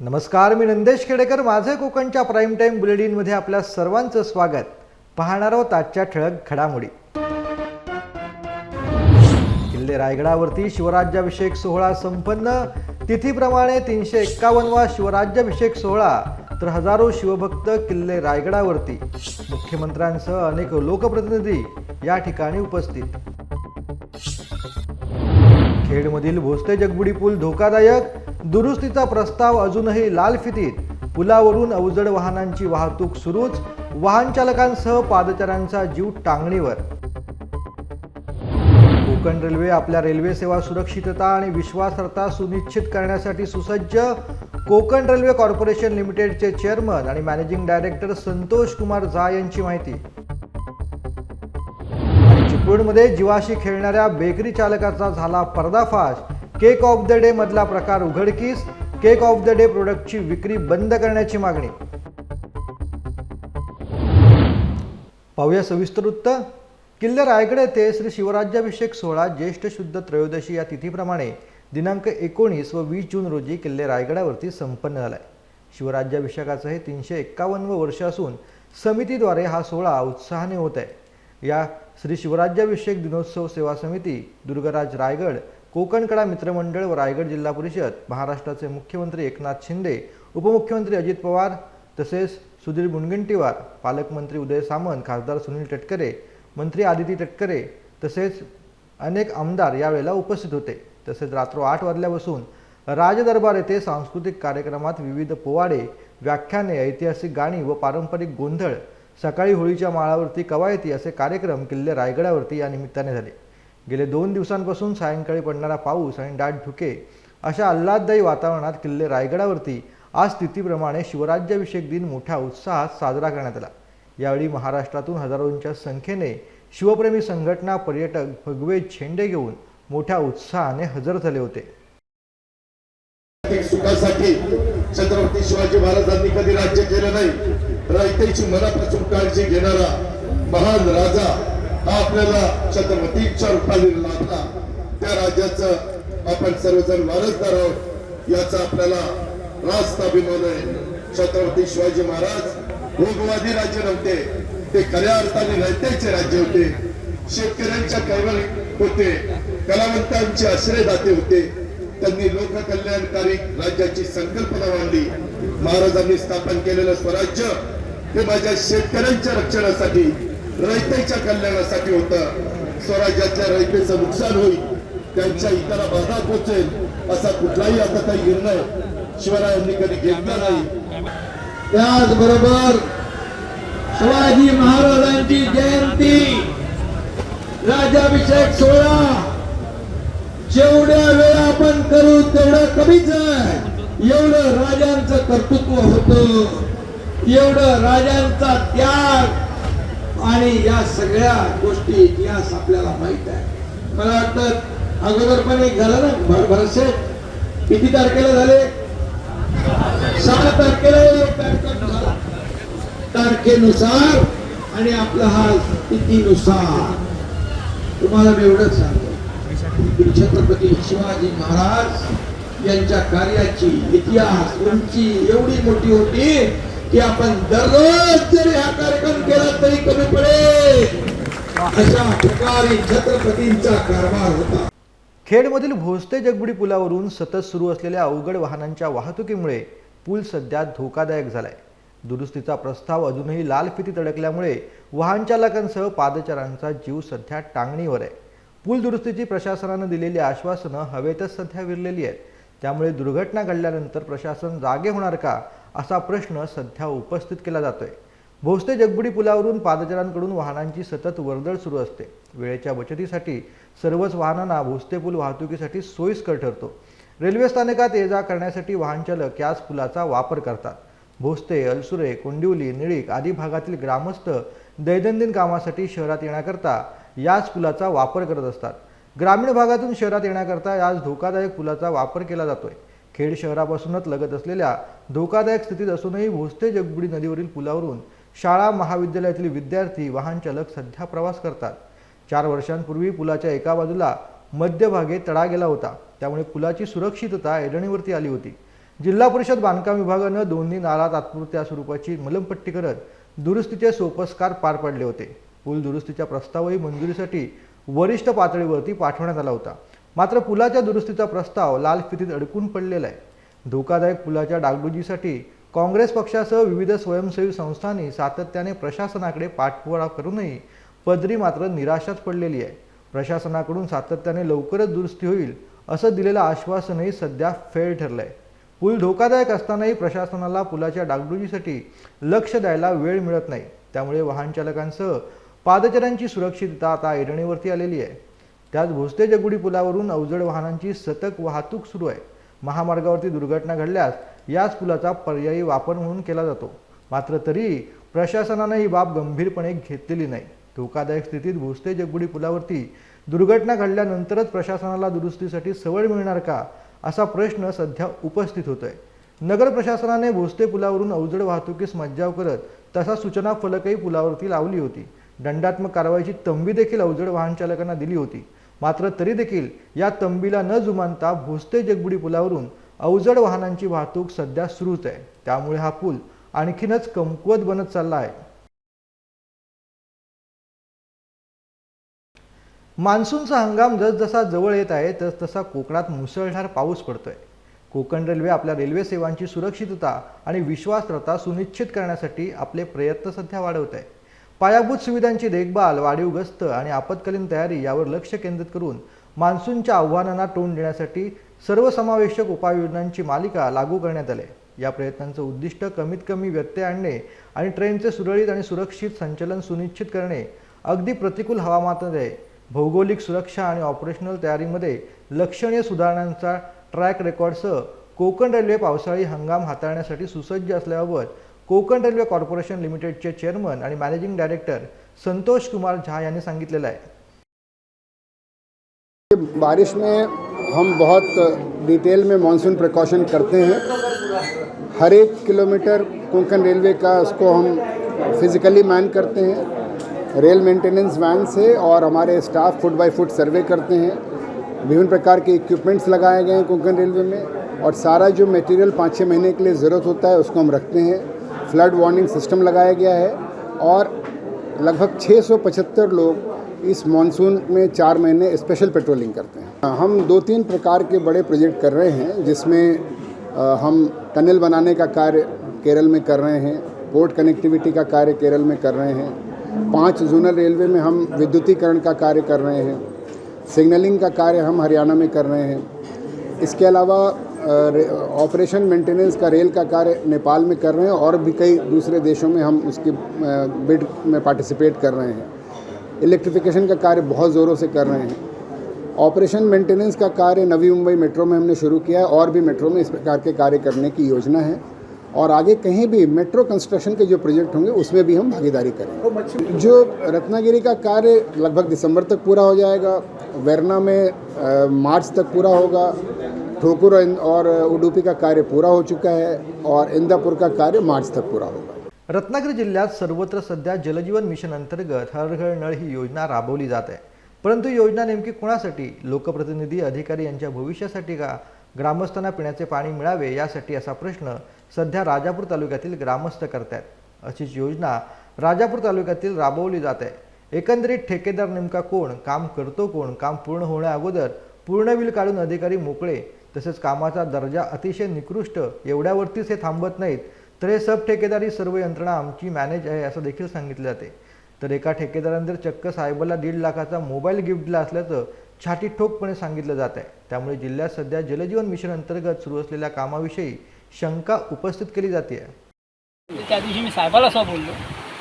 नमस्कार मी नंदेश खेडेकर. माझे कोकणच्या प्राईम टाईम बुलेटिनमध्ये आपल्या सर्वांचं स्वागत. पाहणार आहोत आजच्या ठळक घडामोडी. किल्ले रायगडावरती शिवराज्याभिषेक सोहळा संपन्न. तिथीप्रमाणे तीनशे एक्कावन्नवा शिवराज्याभिषेक सोहळा तर हजारो शिवभक्त किल्ले रायगडावरती. मुख्यमंत्र्यांसह अनेक लोकप्रतिनिधी या ठिकाणी उपस्थित. खेडमधील भोसते जगबुडी पूल धोकादायक. दुरुस्तीचा प्रस्ताव अजूनही लाल फितीत. पुलावरून अवजड वाहनांची वाहतूक सुरूच. वाहनचालकांसह पादचाऱ्यांचा जीव टांगणीवर. कोकण रेल्वे आपल्या रेल्वे सेवा सुरक्षितता आणि विश्वासार्हता सुनिश्चित करण्यासाठी सुसज्ज. कोकण रेल्वे कॉर्पोरेशन लिमिटेडचे चेअरमन आणि मॅनेजिंग डायरेक्टर संतोष कुमार झा यांची माहिती. चिपळूणमध्ये जीवाशी खेळणाऱ्या बेकरी चालकाचा झाला पर्दाफाश. केक ऑफ द डे मधला प्रकार उघडकीस केक ऑफ द डे प्रोडक्टची विक्री बंद करण्याची मागणी. पाहूया सविस्तर वृत्त किल्ले रायगड येथे श्री शिवराज्याभिषेक सोहळा ज्येष्ठ शुद्ध त्रयोदशी या तिथीप्रमाणे दिनांक एकोणीस व वीस जून रोजी किल्ले रायगडावरती संपन्न झालाय. शिवराज्याभिषेकाचं हे तीनशे एक्कावन्न वर्ष असून समितीद्वारे हा सोहळा उत्साहाने होत आहे. या श्री शिवराज्याभिषेक दिनोत्सव सेवा समिती दुर्गराज रायगड कोकणकडा मित्रमंडळ व रायगड जिल्हा परिषद महाराष्ट्राचे मुख्यमंत्री एकनाथ शिंदे उपमुख्यमंत्री अजित पवार तसेच सुधीर मुनगंटीवार पालकमंत्री उदय सामंत खासदार सुनील तटकरे मंत्री आदिती तटकरे तसेच अनेक आमदार यावेळेला उपस्थित होते. तसेच रात्र आठ वाजल्यापासून राजदरबार येथे सांस्कृतिक कार्यक्रमात विविध पोवाडे व्याख्याने ऐतिहासिक गाणी व पारंपरिक गोंधळ सकाळी होळीच्या माळावरती कवायती असे कार्यक्रम किल्ले रायगडावरती या निमित्ताने झाले. गेले दोन दिवसांपासून सायंकाळी पडणारा पाऊस आणि दाट धुके अशा आल्हाददायी वातावरणात किल्ले रायगडावरती आज स्थितीप्रमाणे शिवराज्याभिषेक दिन मोठ्या उत्साहात साजरा करण्यात आला. यावेळी महाराष्ट्रातून हजारोंच्या संख्येने शिवप्रेमी संघटना पर्यटक भगवे झेंडे घेऊन मोठ्या उत्साहाने हजर झाले होते. सुखासाठी छत्रपती शिवाजी महाराजांनी कधी राज्य केलं नाही. रयतेची मनापासून काळजी घेणारा महान राजा हा आपल्याला छत्रपतीच्या रूपाने लाभला. त्या राज्याचं आपण सर्वजण वारसदार आहोत. याचा आपल्याला रास्त अभिमान आहे. छत्रपती शिवाजी महाराज भोगवादी राज्य नव्हते. ते खऱ्या अर्थाने रयतेचे राज्य होते. शेतकऱ्यांच्या कैवल होते. कलावंतांचे आश्रयदाते होते. त्यांनी लोककल्याणकारी राज्याची संकल्पना मांडली. महाराजांनी स्थापन केलेलं स्वराज्य हे माझ्या शेतकऱ्यांच्या रक्षणासाठी रयतेच्या कल्याणासाठी होतं. स्वराज्यातल्या रयतेचं नुकसान होईल त्यांच्या हिताला बाधा पोचेल असा कुठलाही आता काही निर्णय शिवरायांनी कधी घेतला नाही. त्याचबरोबर शिवाजी महाराजांची जयंती राजाभिषेक सोहळा जेवढ्या वेळा आपण करू तेवढं कमीच आहे. एवढं राजांचं कर्तृत्व होत. एवढं राजांचा त्याग आणि या सगळ्या गोष्टी इतिहास आपल्याला माहीत आहे. मला वाटतं अगोदर पण एक झालं ना भर- भरसे? किती तारखेला झाले? सहा तारखेला झाला तारखेनुसार. आणि आपला हा स्थितीनुसार तुम्हाला मी एवढंच सांगतो. छत्रपती शिवाजी महाराज यांच्या कार्याची इतिहास उंची एवढी मोठी होती की आपण दररोज जरी हा कार्यक्रम केला तरी कमी पडेल. अशा प्रकारे छत्रपतींचा कारभार होता. खेडमधील भोसते जगबुडी पुलावरून सतत सुरू असलेल्या अवघड वाहनांच्या वाहतुकीमुळे पूल सध्या धोकादायक झालाय. दुरुस्तीचा प्रस्ताव अजूनही लाल फितीत अडकल्यामुळे वाहन चालकांसह जीव सध्या टांगणीवर आहे. पूल दुरुस्तीची प्रशासनानं दिलेली आश्वासनं हवेतच सध्या विरलेली आहेत. त्यामुळे दुर्घटना घडल्यानंतर प्रशासन जागे होणार का असा प्रश्न सध्या उपस्थित केला जातोय. भोसते जगबुडी पुलावरून पादचाऱ्यांकडून वाहनांची सतत वर्दळ सुरू असते. वेळेच्या बचतीसाठी सर्वच वाहनांना भोसते पूल वाहतुकीसाठी सोयीस्कर ठरतो. रेल्वे स्थानकात ये जा करण्यासाठी वाहनचालक याच पुलाचा वापर करतात. भोसते अलसुरे कोंडिवली निळीक आदी भागातील ग्रामस्थ दैनंदिन कामासाठी शहरात येण्याकरता याच पुलाचा वापर करत असतात. ग्रामीण भागातून शहरात येण्याकरता आज धोकादायक पुलाचा वापर केला जातोय. खेड शहरापासूनच लगत असलेल्या धोकादायक स्थितीत असूनही भोसते जगबुडी नदीवरील पुलावरून शाळा महाविद्यालयातील विद्यार्थी वाहन चालक सध्या प्रवास करतात. चार वर्षांपूर्वी पुलाच्या एका बाजूला मध्यभागे तडा गेला होता. त्यामुळे पुलाची सुरक्षितता एडणीवरती आली होती. जिल्हा परिषद बांधकाम विभागानं दोन्ही नाला तात्पुरत्या स्वरूपाची मलमपट्टी करत दुरुस्तीचे सोपस्कार पार पाडले होते. पूल दुरुस्तीच्या प्रस्तावही मंजुरीसाठी वरिष्ठ पातळीवरती पाठवण्यात आला होता. मात्र पुलाच्या दुरुस्तीचा प्रस्ताव लाल फितीत अडकून पडलेला आहे. धोकादायक पुलाच्या डागडुजीसाठी काँग्रेस पक्षासह विविध स्वयंसेवी संस्थांनी सातत्याने प्रशासनाकडे पाठपुरावा करूनही पदरी मात्र निराशाच पडलेली आहे. प्रशासनाकडून सातत्याने लवकरच दुरुस्ती होईल असं दिलेलं आश्वासनही सध्या फेल ठरलंय. पूल धोकादायक असतानाही प्रशासनाला पुलाच्या डागडुजीसाठी लक्ष द्यायला वेळ मिळत नाही. त्यामुळे वाहनचालकांसह पादचऱ्यांची सुरक्षितता आता ऐरणीवरती आलेली आहे. त्यात भोसते जगुडी पुलावरून अवजड वाहनांची सतत वाहतूक सुरू आहे. महामार्गावरती दुर्घटना घडल्यास याच पुलाचा पर्यायी वापर म्हणून केला जातो. मात्र तरी प्रशासनानं ही बाब गंभीरपणे घेतलेली नाही. धोकादायक स्थितीत भोसते जगबुडी पुलावरती दुर्घटना घडल्यानंतरच प्रशासनाला दुरुस्तीसाठी सवड मिळणार का असा प्रश्न सध्या उपस्थित होतोय. नगर प्रशासनाने भोसते पुलावरून अवजड वाहतुकीस मज्जाव करत तसा सूचना फलकही पुलावरती लावली होती. दंडात्मक कारवाईची तंबी देखील अवजड वाहन चालकांना दिली होती. मात्र तरी देखील या तंबीला न जुमानता भोसते जगबुडी पुलावरून अवजड वाहनांची वाहतूक सध्या सुरूच आहे. त्यामुळे हा पूल आणखीनच कमकुवत बनत चालला आहे. मान्सूनचा हंगाम जसजसा जवळ येत आहे तस तसा कोकणात मुसळधार पाऊस पडतोय. कोकण रेल्वे आपल्या रेल्वे सेवांची सुरक्षितता आणि विश्वासार्हता सुनिश्चित करण्यासाठी आपले प्रयत्न सध्या वाढवत आहे. पायाभूत सुविधांची देखभाल वाढीव गस्त आणि आपत्कालीन तयारी यावर लक्ष केंद्रित करून मान्सूनच्या आव्हानांना तोंड देण्यासाठी सर्वसमावेशक उपाययोजनांची मालिका लागू करण्यात आली. या प्रयत्नांचं उद्दिष्ट कमीत कमी व्यत्यय आणणे आणि ट्रेनचे सुरळीत आणि सुरक्षित संचलन सुनिश्चित करणे अगदी प्रतिकूल हवामानामध्ये भौगोलिक सुरक्षा आणि ऑपरेशनल तयारीमध्ये लक्षणीय सुधारणांचा ट्रॅक रेकॉर्डसह कोकण रेल्वे पावसाळी हंगाम हाताळण्यासाठी सुसज्ज असल्याबाबत कोकण रेल्वे कॉर्पोरेशन लिमिटेडचे चेअरमन आणि मॅनेजिंग डायरेक्टर संतोष कुमार झा यांनी सांगितलेलं आहे. बारिश में हम बहुत डिटेल में मानसून प्रिकॉशन करते हैं। हर एक किलोमीटर कोंकण रेलवे का उसको हम फिज़िकली मैन करते हैं। रेल मेंटेनेंस वैन से और हमारे staff foot by foot survey करते हैं। विभिन्न प्रकार के इक्विपमेंट्स लगाए गए हैं कोंकण रेलवे में और सारा जो मटेरियल पाँच छः महीने के लिए ज़रूरत होता है उसको हम रखते हैं। फ्लड वार्निंग सिस्टम लगाया गया है और लगभग 675 लोग इस मानसून में चार महीने स्पेशल पेट्रोलिंग करते हैं। हम दो तीन प्रकार के बड़े प्रोजेक्ट कर रहे हैं, जिसमें हम टनल बनाने का कार्य केरल में कर रहे हैं पोर्ट कनेक्टिविटी का कार्य केरल में कर रहे हैं, पाँच जोनल रेलवे में हम विद्युतीकरण का कार्य कर रहे हैं सिग्नलिंग का कार्य हम हरियाणा में कर रहे हैं। इसके अलावा ऑपरेशन मेंटेनेंस का रेल का कार्य नेपाल में कर रहे हैं और भी कई दूसरे देशों में हम उसके बिड में पार्टिसिपेट कर रहे हैं। इलेक्ट्रिफिकेशन का कार्य बहुत ज़ोरों से कर रहे हैं। ऑपरेशन मेंटेनेंस का कार्य नवी मुंबई मेट्रो में हमने शुरू किया है और भी मेट्रो में इस प्रकार के कार्य करने की योजना है। और आगे कहीं भी मेट्रो कंस्ट्रक्शन के जो प्रोजेक्ट होंगे उसमें भी हम भागीदारी करेंगे। जो रत्नागिरी का कार्य लगभग दिसंबर तक पूरा हो जाएगा वेरना में अ, मार्च तक पूरा होगा ठोकुर और उडुपी का कार्य पूरा हो चुका है और इंदापुर का कार्य मार्च तक पूरा होगा। रत्नागिरी जिल्ह्यात सर्वत्र सध्या जलजीवन मिशन अंतर्गत हर घर नळ ही योजना राबवली जात आहे. परंतु योजना नेमकी कोणासाठी? लोकप्रतिनिधी अधिकारी यांच्या भविष्यासाठी का? ग्रामस्थांना पिण्याचे पाणी मिळावे यासाठी असा प्रश्न सध्या राजापूर तालुक्यातील ग्रामस्थ करतायत. अशीच योजना राजापूर तालुक्यातील राबवली जात आहे. एकंदरीत ठेकेदार नेमका कोण? काम करतो कोण? काम पूर्ण होण्या अगोदर पूर्ण बिल काढून अधिकारी मोकळे तसेच कामाचा दर्जा अतिशय निकृष्ट एवढ्यावरतीच हे थांबत नाहीत तर हे सब ठेकेदारी सर्व यंत्रणा आमची मॅनेज आहे असं देखील सांगितलं जाते. तर एका ठेकेदारानंतर चक्क साहेबाला दीड लाखाचा मोबाईल गिफ्ट दिला असल्याचं छाती ठोकपणे सांगितलं जात आहे. त्यामुळे जिल्ह्यात सध्या जलजीवन मिशन अंतर्गत सुरू असलेल्या कामाविषयी शंका उपस्थित केली जाते. त्या दिवशी मी साहेबाला असं बोललो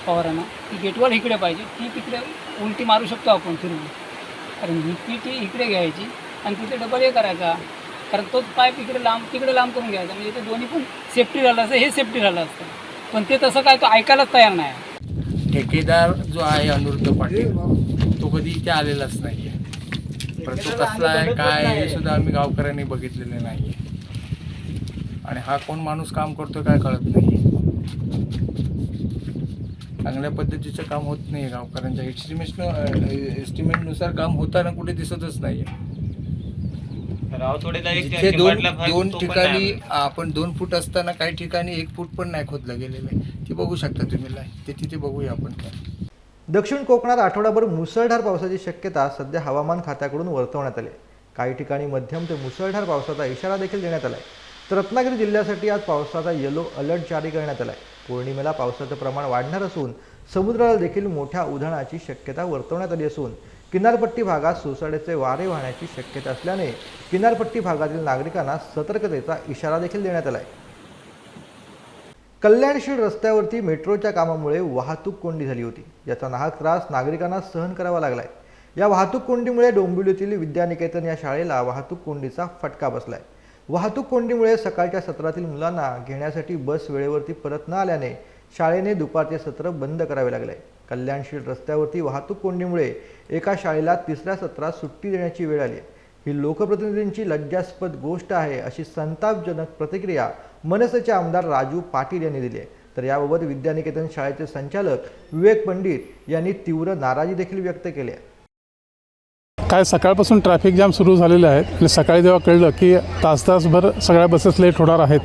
पवारांना की गेटवर इकडे पाहिजे ती तिकडे उलटी मारू शकतो आपण फिरून. कारण ही ती इकडे घ्यायची आणि तिथे डबल हे करायचा. कारण तोच पाईप इकडे लांब तिकडे लांब करून घ्यायचा. म्हणजे ते दोन्ही पण सेफ्टी राहिलं असतं हे सेफ्टी राहिलं असतं. पण ते तसं काय तो ऐकायलाच तयार नाही. ठेकेदार जो आहे अनिरुद्ध पाटील तो कधी इथे आलेलाच नाही आहे पण तो कसला आहे काय हे सुद्धा आम्ही गावकऱ्यांनी बघितलेले नाही आहे आणि हा कोण माणूस काम करतोय काय कळत नाही चांगल्या पद्धतीचं काम होत नाही गावकऱ्यांच्या. एस्टिमेशन एस्टिमेटनुसार काम होताना कुठे दिसतच नाही आहे जिथे दोन ठिकाणी आपण दोन फूट असताना काही ठिकाणी एक फूट पण नाही खोदलं गेलेलं आहे. ती बघू शकता तुम्ही लाईन ते तिथे बघूया आपण दक्षिण कोकणात आठवडाभर मुसळधार पावसाची शक्यता सध्या हवामान खात्याकडून वर्तवण्यात आली. काही ठिकाणी मध्यम ते मुसळधार पावसाचा इशारा देखील देण्यात आला आहे. तर रत्नागिरी जिल्ह्यासाठी आज पावसाचा येलो अलर्ट जारी करण्यात आला आहे. पौर्णिमेला पावसाचं प्रमाण वाढणार असून समुद्राला देखील मोठ्या उधाणाची शक्यता वर्तवण्यात आली असून किनारपट्टी भागात सोसाट्याचे वारे वाहण्याची शक्यता असल्याने किनारपट्टी भागातील नागरिकांना सतर्कतेचा इशारा देखील देण्यात आला आहे कल्याणशील रस्त्यावरती मेट्रोच्या कामामुळे वाहतूक कोंडी झाली होती. याचा नाहक त्रास नागरिकांना सहन करावा लागलाय. या वाहतूक कोंडीमुळे डोंबिवलीतील विद्यानिकेतन या शाळेला वाहतूक कोंडीचा फटका बसलाय. वाहतूक कोंडीमुळे सकाळच्या सत्रातील मुलांना घेण्यासाठी बस वेळेवरती परत न आल्याने शाळेने दुपारचे सत्र बंद करावे लागले. कल्याणशील रस्त्यावरती वाहतूक कोंडीमुळे एका शाळेला तिसऱ्या सत्रात सुट्टी देण्याची वेळ आली. ही लोकप्रतिनिधींची लज्जास्पद गोष्ट आहे अशी संतापजनक प्रतिक्रिया मनसेचे आमदार राजू पाटील यांनी दिली आहे. तर याबाबत विद्यानिकेतन शाळेचे संचालक विवेक पंडित यांनी तीव्र नाराजी देखील व्यक्त केली आहे. काय सकाळपासून ट्रॅफिक जाम सुरू झालेले आहेत आणि सकाळी जेव्हा कळलं की तास तासभर सगळ्या बसेस लेट होणार आहेत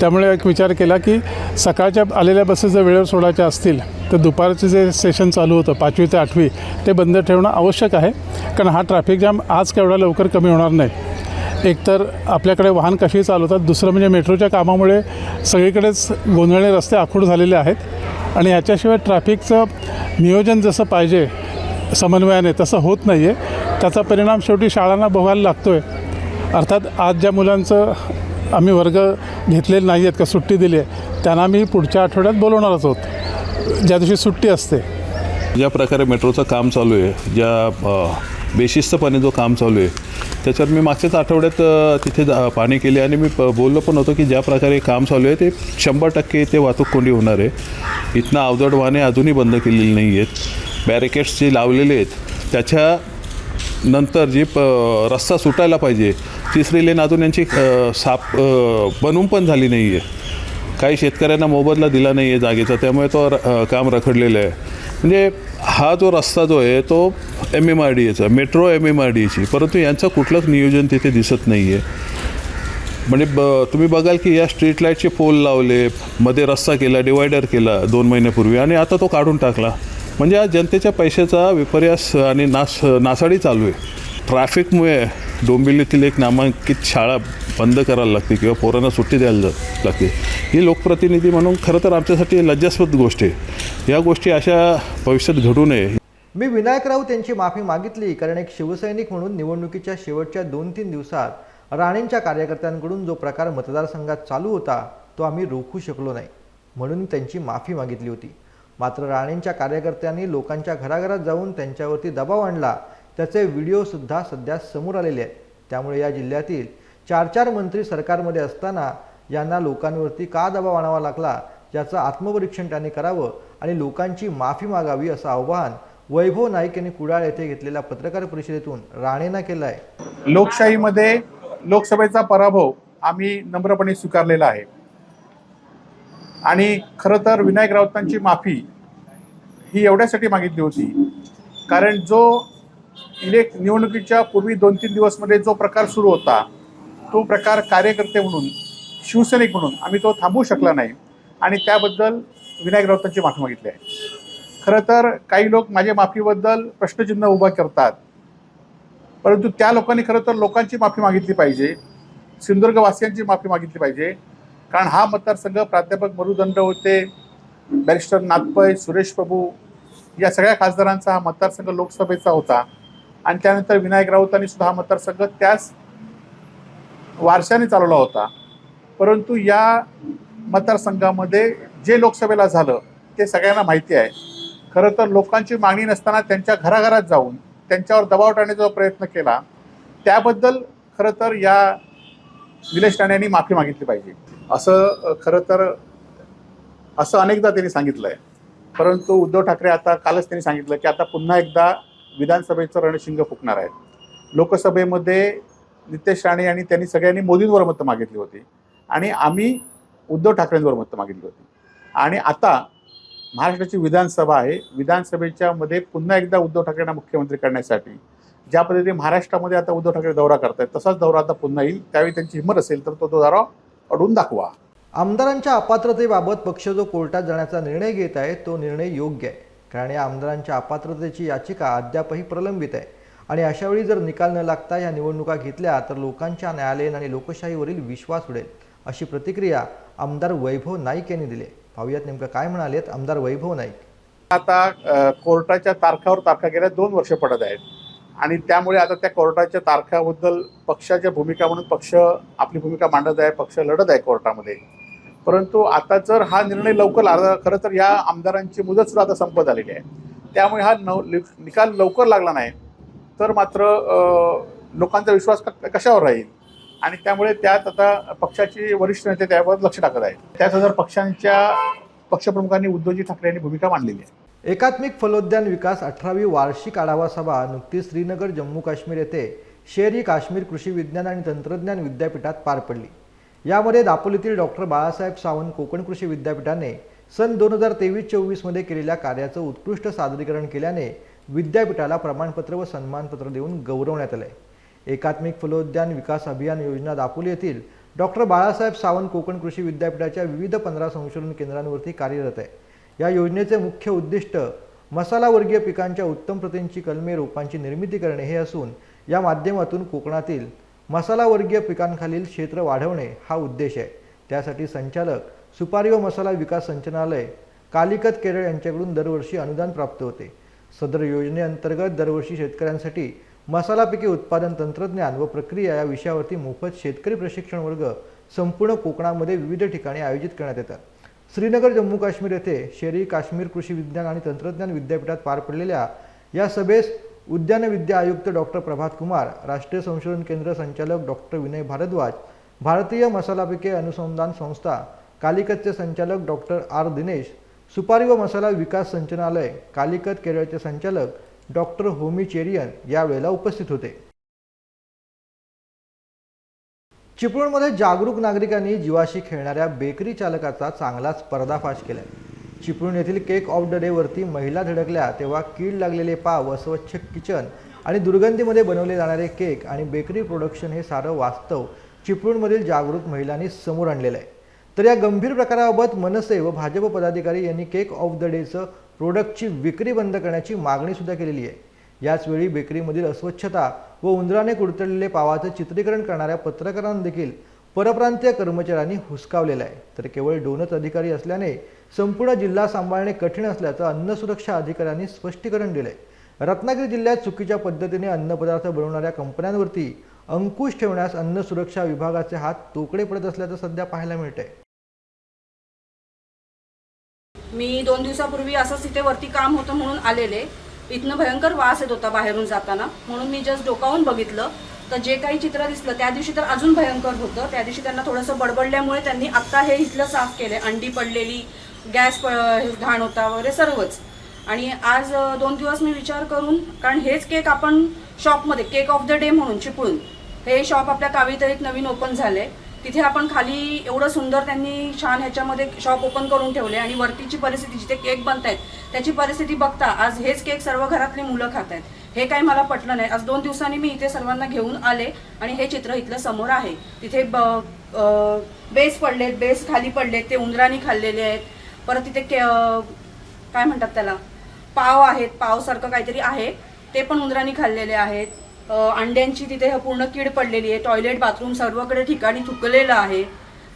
त्यामुळे एक विचार केला की सकाळच्या आलेल्या बसेस जर वेळेवर सोडायच्या असतील तर दुपारचे जे सेशन चालू होतं पाचवी ते आठवी ते बंद ठेवणं आवश्यक आहे. कारण हा ट्रॅफिक जाम आज केवढा लवकर कमी होणार नाही. एकतर आपल्याकडे वाहन कशी चालवतात दुसरं म्हणजे मेट्रोच्या कामामुळे सगळीकडेच गोंधळणे रस्ते आखूड झालेले आहेत. आणि याच्याशिवाय ट्रॅफिकचं नियोजन जसं पाहिजे समन्वयाने तसं होत नाही आहे त्याचा परिणाम शेवटी शाळांना भोगायला लागतो आहे अर्थात आज ज्या मुलांचं आम्ही वर्ग घेतलेले नाही आहेत का सुट्टी दिली आहे त्यांना आम्ही पुढच्या आठवड्यात बोलवणारच आहोत. ज्या दिवशी सुट्टी असते. ज्या प्रकारे मेट्रोचं काम चालू आहे ज्या बेशिस्तपणे जो काम चालू आहे त्याच्यावर मी मागच्याच आठवड्यात तिथे जा- पाहणी केली आणि मी प- बोललो पण होतो की ज्या प्रकारे काम चालू आहे ते शंभर टक्के ते वाहतूक कोंडी होणार आहे. इथनं अवजड वाहने अजूनही बंद केलेली नाही आहेत. बॅरिकेड्स जे लावलेले आहेत त्याच्या नंतर जी प रस्ता सुटायला पाहिजे तिसरी लेन अजून यांची साप बनून बनवून पण झाली नाही आहे काही शेतकऱ्यांना मोबदला दिला नाही आहे जागेचा त्यामुळे तो र- काम रखडलेलं आहे. म्हणजे हा जो रस्ता जो आहे तो एम एम आर डी एचा metro M M R D एची परंतु यांचं कुठलंच नियोजन तिथे दिसत नाही आहे म्हणजे ब तुम्ही बघाल की या स्ट्रीट लाईटचे पोल लावले मध्ये रस्ता केला डिवायडर केला दोन महिन्यापूर्वी आणि आता तो काढून टाकला. म्हणजे आज जनतेच्या पैशाचा विपर्यास आणि नास नासाडी चालू आहे. ट्रॅफिकमुळे डोंबिवलीतील एक नामांकित शाळा बंद करायला लागते किंवा पोरांना सुट्टी द्यायला लागते. ही लोकप्रतिनिधी म्हणून खरं तर आमच्यासाठी लज्जास्पद गोष्ट आहे. या गोष्टी अशा भविष्यात घडू नये. मी विनायक राऊत यांची माफी मागितली कारण एक शिवसैनिक म्हणून निवडणुकीच्या शेवटच्या दोन तीन दिवसात राणेंच्या कार्यकर्त्यांकडून जो प्रकार मतदारसंघात चालू होता तो आम्ही रोखू शकलो नाही. म्हणून त्यांची माफी मागितली होती. मात्र राणेंच्या कार्यकर्त्यांनी लोकांच्या घराघरात जाऊन त्यांच्यावरती दबाव आणला त्याचे व्हिडिओसुद्धा सध्या समोर आलेले आहेत. त्यामुळे या जिल्ह्यातील चार चार मंत्री सरकारमध्ये असताना यांना लोकांवरती का दबाव आणावा लागला याचं आत्मपरीक्षण त्यांनी करावं आणि लोकांची माफी मागावी असं आव्हान वैभव नाईक यांनी कुडाळ येथे घेतलेल्या पत्रकार परिषदेतून राणेंना केलं आहे लोकशाहीमध्ये लोकसभेचा पराभव आम्ही नम्रपणे स्वीकारलेला आहे. आणि खरं तर विनायक राऊतांची माफी ही एवढ्यासाठी मागितली होती कारण जो इलेक्ट निवडणुकीच्या पूर्वी दोन तीन दिवसमध्ये जो प्रकार सुरू होता तो प्रकार कार्यकर्ते म्हणून शिवसैनिक म्हणून आम्ही तो थांबवू शकला नाही. आणि त्याबद्दल विनायक राऊतांची माफी मागितली आहे. खरं तर काही लोक माझ्या माफीबद्दल प्रश्नचिन्ह उभा करतात. परंतु त्या लोकांनी खरं तर लोकांची माफी मागितली पाहिजे. सिंधुदुर्गवासियांची माफी मागितली पाहिजे. कारण हा मतदारसंघ प्राध्यापक मरुदंड होते बॅरिस्टर नाथपै सुरेश प्रभू या सगळ्या खासदारांचा हा मतदारसंघ लोकसभेचा होता. आणि त्यानंतर विनायक राऊतांनी सुद्धा हा मतदारसंघ त्याच वारशाने चालवला होता. परंतु या मतदारसंघामध्ये जे लोकसभेला झालं ते सगळ्यांना माहिती आहे. खरं तर लोकांची मागणी नसताना त्यांच्या घराघरात जाऊन त्यांच्यावर दबाव टाळण्याचा जो प्रयत्न केला त्याबद्दल खरं तर या निलेश राणेंनी माफी मागितली पाहिजे. असं खरं तर असं अनेकदा त्यांनी सांगितलं आहे परंतु उद्धव ठाकरे आता कालच त्यांनी सांगितलं की आता पुन्हा एकदा विधानसभेचं रणशिंग फुकणार आहेत. लोकसभेमध्ये नितेश राणे आणि त्यांनी सगळ्यांनी मोदींवर मतं मागितली होती. आणि आम्ही उद्धव ठाकरेंवर मतं मागितली होती. आणि आता महाराष्ट्राची विधानसभा आहे. विधानसभेच्या मध्ये पुन्हा एकदा उद्धव ठाकरेंना मुख्यमंत्री करण्यासाठी ज्या पद्धतीने महाराष्ट्रामध्ये आता उद्धव ठाकरे दौरा करतायत तसाच दौरा आता पुन्हा येईल. त्यावेळी त्यांची हिंमत असेल तर तो दौरा अडून दाखवा. आमदारांच्या अपात्रतेबाबत पक्ष जो कोर्टात जाण्याचा निर्णय घेत आहे तो निर्णय योग्य आहे. कारण या आमदारांच्या अपात्रतेची याचिका अद्यापही प्रलंबित आहे. आणि अशावेळी जर निकाल न लागता या निवडणुका घेतल्या तर लोकांच्या न्यायालयीन आणि लोकशाहीवरील विश्वास उडेल अशी प्रतिक्रिया आमदार वैभव नाईक यांनी दिली. आहे. पाहुयात नेमकं काय म्हणालेत आमदार वैभव नाईक. आता कोर्टाच्या तारखावर तारखा गेल्या दोन वर्ष पडत आहेत. आणि त्यामुळे आता त्या कोर्टाच्या तारखाबद्दल पक्षाच्या भूमिका म्हणून पक्ष आपली भूमिका मांडत आहे पक्ष लढत आहे कोर्टामध्ये. परंतु आता जर हा निर्णय लवकर लागला खरं तर या आमदारांची मुदत सुद्धा आता संपत आलेली आहे. त्यामुळे हा नव निकाल लवकर लागला नाही तर मात्र लोकांचा विश्वास क- कशावर राहील? आणि त्यामुळे त्यात आता पक्षाचे वरिष्ठ नेते त्यावर लक्ष टाकत आहेत. त्यात जर पक्षांच्या पक्षप्रमुखांनी उद्धवजी ठाकरे यांनी भूमिका मांडलेली आहे. एकात्मिक फलोद्यान विकास अठरावी वार्षिक आढावा सभा नुकतीच श्रीनगर जम्मू काश्मीर येथे शेरी काश्मीर कृषी विज्ञान आणि तंत्रज्ञान विद्यापीठात पार पडली. यामध्ये दापोलीतील डॉक्टर बाळासाहेब सावंत कोकण कृषी विद्यापीठाने सन दोन हजार तेवीस चोवीसमध्ये केलेल्या कार्याचं उत्कृष्ट सादरीकरण केल्याने विद्यापीठाला प्रमाणपत्र व सन्मानपत्र देऊन गौरवण्यात आलंय. एकात्मिक फलोद्यान विकास अभियान योजना दापोली येथील डॉक्टर बाळासाहेब सावंत कोकण कृषी विद्यापीठाच्या विविध पंधरा संशोधन केंद्रांवरती कार्यरत आहे. या योजनेचे मुख्य उद्दिष्ट मसालावर्गीय पिकांच्या उत्तम प्रतींची कलमे रोपांची निर्मिती करणे हे असून या माध्यमातून कोकणातील मसालावर्गीय पिकांखालील क्षेत्र वाढवणे हा उद्देश आहे. त्यासाठी संचालक सुपारी व मसाला विकास संचालनालय कालिकत केरळ यांच्याकडून दरवर्षी अनुदान प्राप्त होते. सदर योजनेअंतर्गत दरवर्षी शेतकऱ्यांसाठी मसाला पिके उत्पादन तंत्रज्ञान व प्रक्रिया या विषयावरती मोफत शेतकरी प्रशिक्षण वर्ग संपूर्ण कोकणामध्ये विविध ठिकाणी आयोजित करण्यात येतात. श्रीनगर जम्मू काश्मीर येथे शेरी काश्मीर कृषी विज्ञान आणि तंत्रज्ञान विद्यापीठात पार पडलेल्या या सभेस उद्यान विद्या आयुक्त डॉक्टर प्रभात कुमार राष्ट्रीय संशोधन केंद्र संचालक डॉक्टर विनय भारद्वाज भारतीय मसाला पिके अनुसंधान संस्था कालिकतचे संचालक डॉक्टर आर दिनेश सुपारी व मसाला विकास संचालनालय कालिकत केरळचे संचालक डॉक्टर होमी चेरियन यावेळेला उपस्थित होते. चिपळूणमध्ये जागरूक नागरिकांनी जीवाशी खेळणाऱ्या बेकरी चालकाचा चांगलाच पर्दाफाश केलाय. चिपळूण येथील केक ऑफ द डेवरती महिला धडकल्या तेव्हा कीड लागलेले पाव अस्वच्छ किचन आणि दुर्गंधीमध्ये बनवले जाणारे केक आणि बेकरी प्रोडक्शन हे सारं वास्तव चिपळूणमधील जागरूक महिलांनी समोर आणलेलं आहे. तर या गंभीर प्रकाराबाबत मनसे व भाजप पदाधिकारी यांनी केक ऑफ द डेचं प्रोडक्टची विक्री बंद करण्याची मागणी सुद्धा केलेली आहे. याचवेळी बेकरीमधील अस्वच्छता व उंदराने कुडतडलेले पावाचं चित्रीकरण करणाऱ्या पत्रकारांना देखील परप्रांतीय कर्मचाऱ्यांनी हुसकावलेला आहे. तर केवळ दोनच अधिकारी असल्याने संपूर्ण जिल्हा सांभाळणे कठीण असल्याचं अन्न सुरक्षा अधिकाऱ्यांनी स्पष्टीकरण दिलंय. रत्नागिरी जिल्ह्यात चुकीच्या पद्धतीने अन्नपदार्थ बनवणाऱ्या कंपन्यांवरती अंकुश ठेवण्यास अन्न सुरक्षा विभागाचे हात तोकडे पडत असल्याचं सध्या पाहायला मिळतंय. मी दोन दिवसापूर्वी असंच तिथे वरती काम होतं म्हणून आलेले. इथनं भयंकर वास येत होता बाहेरून जाताना. म्हणून मी जस्ट डोकावून बघितलं. तर जे काही चित्र दिसलं त्या दिवशी तर अजून भयंकर होतं. त्या दिवशी त्यांना थोडंसं बडबडल्यामुळे त्यांनी आत्ता हे इथलं साफ केले अंडी पडलेली गॅस हे घाण होता वगैरे सर्वच. आणि आज दोन दिवस मी विचार करून कारण हेच केक आपण शॉपमध्ये केक ऑफ द डे म्हणून चिपळून हे शॉप आपल्या कावितळीत नवीन ओपन झाले तिथे आपण खाली एवढं सुंदर त्यांनी छान ह्याच्यामध्ये शॉप ओपन करून ठेवले आणि वरतीची परिस्थिती जिथे केक बनत आहेत त्याची परिस्थिती बघता आज हेच केक सर्व घरातली मुलं खात आहेत हे काही मला पटलं नाही. आज दोन दिवसांनी मी इथे सर्वांना घेऊन आले आणि हे चित्र इथलं समोर आहे. तिथे ब बेस पडलेत बेस खाली पडलेत ते उंदरांनी खाल्लेले आहेत. परत तिथे के काय म्हणतात त्याला? पाव आहेत. पावसारखं काहीतरी आहे. ते पण उंदरांनी खाल्लेले आहेत. अंड्यांची तिथे पूर्ण कीड पडलेली आहे. टॉयलेट बाथरूम सर्वकडे ठिकाणी थुकलेलं आहे.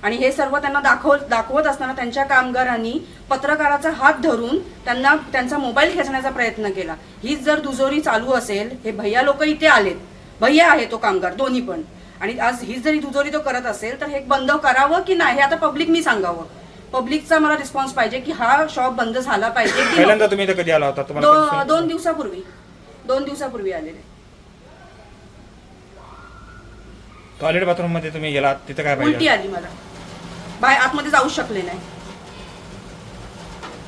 आणि हे सर्व त्यांना दाखव दाखवत असताना त्यांच्या कामगारांनी पत्रकाराचा हात धरून त्यांना त्यांचा मोबाईल खेचण्याचा प्रयत्न केला. हीच जर दुजोरी चालू असेल हे भैया लोक इथे आलेत. भैया आहे तो कामगार दोन्ही पण. आणि आज हीच जरी दुजोरी तो करत असेल तर हे बंद करावं की नाही हे आता पब्लिक मी सांगावं. पब्लिकचा मला रिस्पॉन्स पाहिजे की हा शॉप बंद झाला पाहिजे? पहिल्यांदा तुम्ही इथं कधी आला होता? दो- दोन दिवसापूर्वी. दोन दिवसापूर्वी आलेले. टॉयलेट बाथरूममध्ये तुम्ही गेलात तिथं काय उलटी आली मला. बाहेर आतमध्ये जाऊ शकले नाही.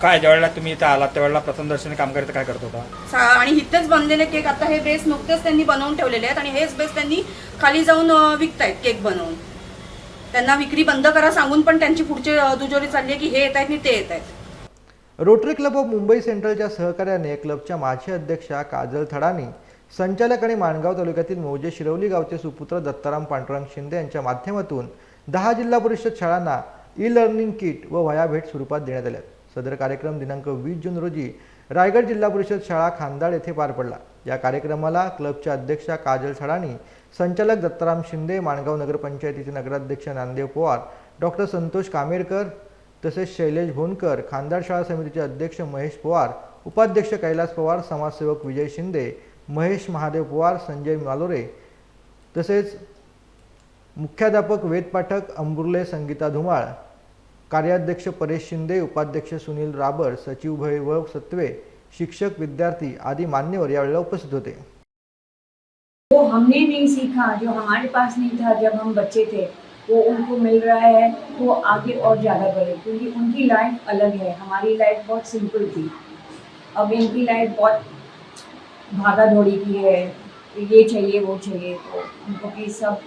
काय ज्यावेळेला तुम्ही इथं आलात त्यावेळेला प्रथम दर्शनी कामगार इथं काय करत होता? सा- आणि इथेच बनलेले केक आता हे बेस नुकतेच त्यांनी बनवून ठेवलेले आहेत आणि हेच बेस त्यांनी खाली जाऊन अं, विकतायत केक बनवून. त्यांना विक्री बंद करा सांगून पण त्यांची पुढची अं, दुजोरी चालली आहे की हे येत आहेत आणि ते येत आहेत रोटरी क्लब ऑफ मुंबई सेंट्रलच्या सहकार्याने क्लबच्या माजी अध्यक्षा काजल थडानी संचालक आणि माणगाव तालुक्यातील मौजे शिरवली गावचे सुपुत्र दत्ताराम पांडुरंग शिंदे यांच्या माध्यमातून दहा जिल्हा परिषद शाळांना ई लर्निंग किट व वया भेट स्वरूपात देण्यात आल्या सदर कार्यक्रम दिनांक वीस जून रोजी रायगड जिल्हा परिषद शाळा खांदाड येथे पार पडला. या कार्यक्रमाला क्लबच्या अध्यक्षा काजल सडाणी संचालक दत्ताराम शिंदे माणगाव नगरपंचायतीचे नगराध्यक्ष नामदेव पवार डॉक्टर संतोष कामेरकर तसेच शैलेश भोनकर खानदार शाळा समितीचे अध्यक्ष महेश पवार उपाध्यक्ष कैलास पवार समाजसेवक विजय शिंदे महेश महादेव पवार संजय मालोरे तसेच मुख्याध्यापक वेद पाठक अंबुर्ले संगीता धुमाळ कार्याध्यक्ष परेश शिंदे उपाध्यक्ष सुनील राबर सचिव भैरव सत्वे शिक्षक विद्यार्थी आदि मान्यवर यावेळेला उपस्थित होते. वो हमने नहीं सीखा जो हमारे पास नहीं था जब हम बच्चे थे वो उनको मिल रहा है वो आगे और ज़्यादा बढ़े क्योंकि उनकी लाइफ अलग है हमारी लाइफ बहुत सिंपल थी। अब इनकी लाइफ बहुत भागा दौड़ी की है ये चाहिए वो चाहिए तो उनको भी सब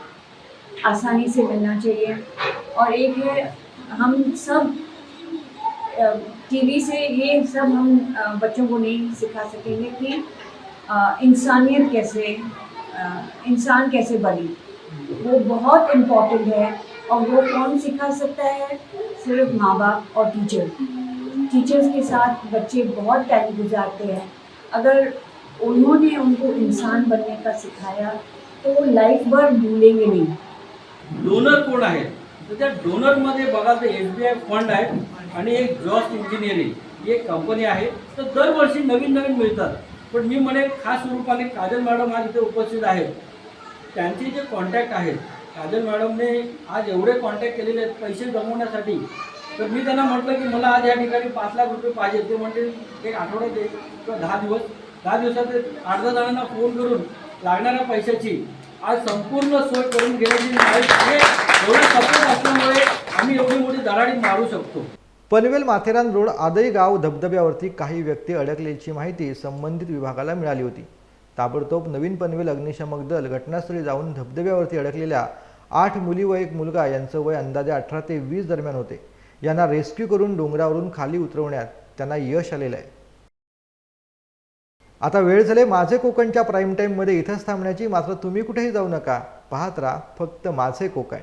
आसानी से मिलना चाहिए। और एक है, हम सब टीवी से ये सब हम बच्चों को नहीं सिखा सकेंगे कि इंसानियत कैसे इंसान कैसे बनी। वो बहुत इम्पोर्टेंट है और वो कौन सिखा सकता है? सिर्फ़ माँ बाप और टीचर टीचर्स के साथ बच्चे बहुत टाइम गुजारते हैं। अगर उन्होंने उनको इंसान बनने का सिखाया तो वो लाइफ भर भूलेंगे नहीं। डोनर कोण आहे? तर त्या डोनरमध्ये बघा तर एस बी आय फंड आहे आणि एक जॉस इंजिनिअरिंग ही एक कंपनी आहे. तर दरवर्षी नवीन नवीन मिळतात. पण मी म्हणे खास स्वरूपाने काजल मॅडम आज इथे उपस्थित आहेत. त्यांचे जे कॉन्टॅक्ट आहेत काजल मॅडमने आज एवढे कॉन्टॅक्ट केलेले आहेत पैसे जमवण्यासाठी तर मी त्यांना म्हटलं की मला आज या ठिकाणी पाच लाख रुपये पाहिजे. ते म्हणते एक आठवड्यात एक किंवा दहा दिवस. दहा दिवसात ते आठ दहा जणांना फोन करून लागणाऱ्या पैशाची आज संपूर्ण सोय करून घेण्याची एवढा सपोर्ट असल्यामुळे आम्ही एवढी मोठी दराडी मारू शकतो. पनवेल माथेरान रोड आदई गाव धबधब्यावरती काही व्यक्ती अडकल्याची माहिती संबंधित विभागाला मिळाली होती. ताबडतोब नवीन पनवेल अग्निशमक दल घटनास्थळी जाऊन धबधब्यावरती अडकलेल्या आठ मुली व एक मुलगा यांचं वय अंदाजे अठरा ते वीस दरम्यान होते. यांना रेस्क्यू करून डोंगरावरून खाली उतरवण्यात त्यांना यश आलेलं आहे. आता वेळ झाले माझे कोकणच्या प्राईम टाईममध्ये इथंच थांबण्याची मात्र तुम्ही कुठेही जाऊ नका. पाहत राहा फक्त माझे कोकण.